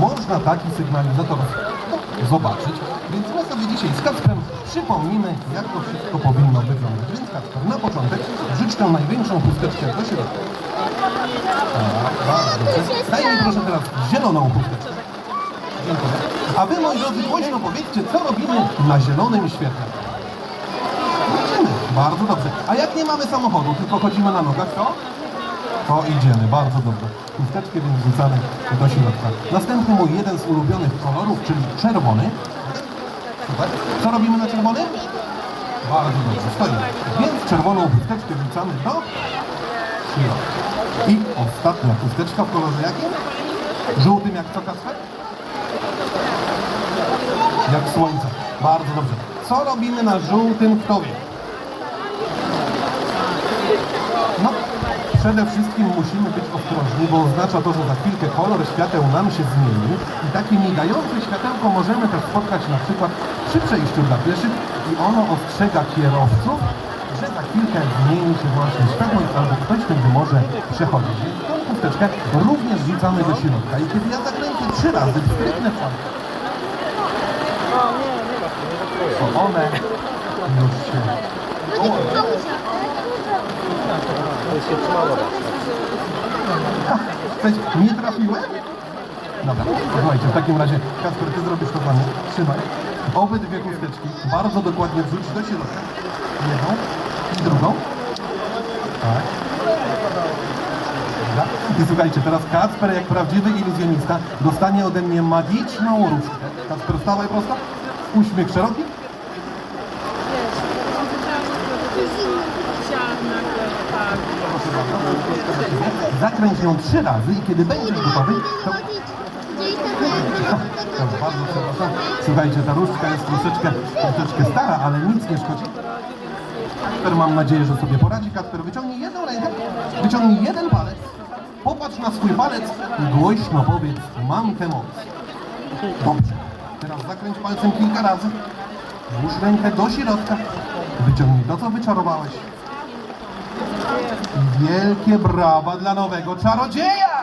można taki sygnalizator zobaczyć. Więc my sobie dzisiaj z Kacprem przypomnimy, jak to wszystko powinno wyglądać. Więc Kacper, na początek rzuć tę największą chusteczkę do środka. Tak, bardzo dobrze. Daj mi proszę teraz zieloną chusteczkę. Dziękuję. A wy, moi drodzy, głośno powiedzcie, co robimy na zielonym świetle. Idziemy. Bardzo dobrze. A jak nie mamy samochodu, tylko chodzimy na nogach, to? To idziemy, bardzo dobrze. Chusteczkę więc wrzucamy do środka. Następny mój jeden z ulubionych kolorów, czyli czerwony. Super. Co robimy na czerwonym? Bardzo dobrze, stoimy. Więc czerwoną chusteczkę wrzucamy do środka. I ostatnia chusteczka w kolorze jakim? Żółtym jak co, Kacper? Jak słońce. Bardzo dobrze. Co robimy na żółtym, kto wie? No, przede wszystkim musimy być ostrożni, bo oznacza to, że za chwilkę kolor świateł nam się zmieni i takie migające światełko możemy też spotkać na przykład przy przejściu dla pieszych i ono ostrzega kierowców, że za chwilkę zmieni się właśnie światłość albo ktoś tędy może przechodzić. Więc tą chusteczkę również wrzucamy do środka. I kiedy ja zakręcę trzy razy, w tamtą, to one już się Cześć, nie trafiłem? Dobra, słuchajcie, w takim razie Kasper, ty zrobisz to dla. Trzymaj. Obydwie chusteczki bardzo dokładnie wrzuć do środka. Jedną i drugą. Tak. I słuchajcie, teraz Kacper, jak prawdziwy iluzjonista, dostanie ode mnie magiczną różdżkę. Kacper, wstawaj prosto. Uśmiech szeroki. Zakręć ją trzy razy i kiedy będziesz gotowy, to Dobrze, bardzo przepraszam. Słuchajcie, ta różdżka jest troszeczkę, troszeczkę stara, ale nic nie szkodzi. Kasper mam nadzieję, że sobie poradzi. Kasper, wyciągnij jedną rękę, wyciągnij jeden palec, popatrz na swój palec i głośno powiedz, mam tę moc. Dobrze. Teraz zakręć palcem kilka razy. Włóż rękę do środka. Wyciągnij to, co wyczarowałeś. Wielkie brawa dla nowego czarodzieja!